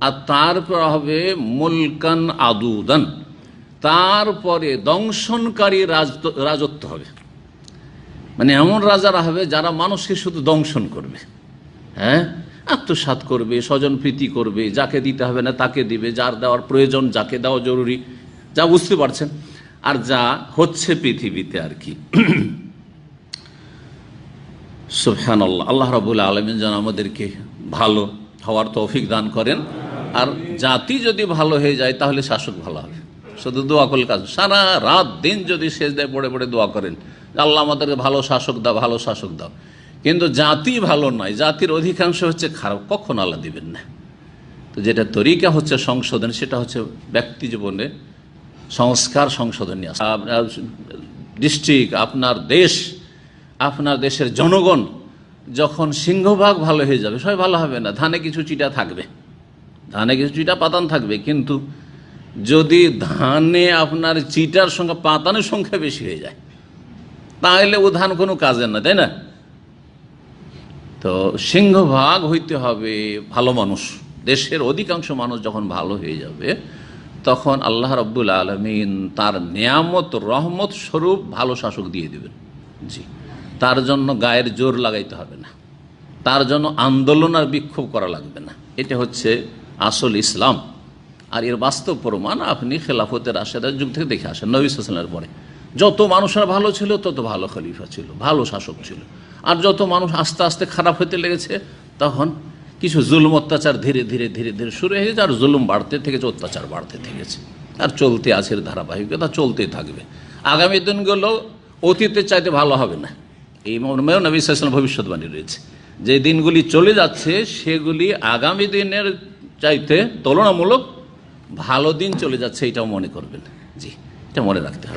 আর তারপর হবে মুলকান আদুদান। তারপরে দংশনকারী রাজ- রাজত্ব হবে। মানে এমন রাজারা হবে যারা মানুষকে শুধু দংশন করবে। হ্যাঁ? আত্মসাত করবে, স্বজন প্রীতি করবে, যাকে দিতে হবে না তাকে দিবে, যার দেওয়ার প্রয়োজন যাকে দেওয়া জরুরি, যা বুঝতে পারছেন। আর যা হচ্ছে পৃথিবীতে আর কি। সুফহান আল্লাহ আল্লাহ রাবুল আলমিন যেন আমাদেরকে ভালো হওয়ার তৌফিক দান করেন। আর জাতি যদি ভালো হয়ে যায়, তাহলে শাসক ভালো হবে। শুধু দোয়া করলে কাজ সারা রাত দিন যদি শেষ দেয় পড়ে পড়ে দোয়া করেন আল্লাহ আমাদেরকে ভালো শাসক দাও, ভালো শাসক দাও। কিন্তু জাতি ভালো নয়, জাতির অধিকাংশ হচ্ছে খারাপ, কখন আল্লাহ দিবেন না। তো যেটা তরিকা হচ্ছে সংশোধন, সেটা হচ্ছে ব্যক্তি জীবনে সংস্কার সংশোধন নিয়ে। আপনার ডিস্ট্রিক্ট, আপনার দেশ, আপনার দেশের জনগণ যখন সিংহভাগ ভালো হয়ে যাবে, সবাই ভালো হবে না, ধানে কিছু চিটা থাকবে। ধানে কিছু চিটা পাতান থাকবে, কিন্তু যদি ধানে আপনার চিটার সংখ্যা পাতানের সংখ্যা বেশি হয়ে যায়, তাহলে ও ধান কোনো কাজের না, তাই না? তো সিংহভাগ হইতে হবে ভালো মানুষ। দেশের অধিকাংশ মানুষ যখন ভালো হয়ে যাবে, তখন আল্লাহ রব্বুল আলমিন তার নিয়ামত, রহমত স্বরূপ ভালো শাসক দিয়ে দেবেন। জি। তার জন্য গায়ের জোর লাগাইতে হবে না। তার জন্য আন্দোলন আর বিক্ষোভ করা লাগবে না। এটা হচ্ছে আসল ইসলাম আর এর বাস্তব প্রমাণ আপনি খেলাফতের আশেদার যুগ থেকে দেখে আসেন, নবী সালামের পরে। যত মানুষের ভালো ছিল, তত ভালো খলিফা ছিল, ভালো শাসক ছিল। আর যত মানুষ আস্তে আস্তে খারাপ হতে লেগেছে, তখন কিছু জুলুম অত্যাচার ধীরে ধীরে ধীরে ধীরে শুরু হয়ে গেছে, আর জুলুম বাড়তে থেকেছে, অত্যাচার বাড়তে থেকেছে। আর চলতে আছে ধারাবাহিকতা, চলতেই থাকবে। আগামী দিনগুলো অতীতের চাইতে ভালো হবে না। এই মর্মেও নবী সাল্লাম ভবিষ্যৎবাণী রয়েছে। যে দিনগুলি চলে যাচ্ছে, সেগুলি আগামী দিনের চাইতে তুলনামূলক ভালো দিন চলে যাচ্ছে এটাও মনে করবেন। জি এটা মনে রাখতে হবে।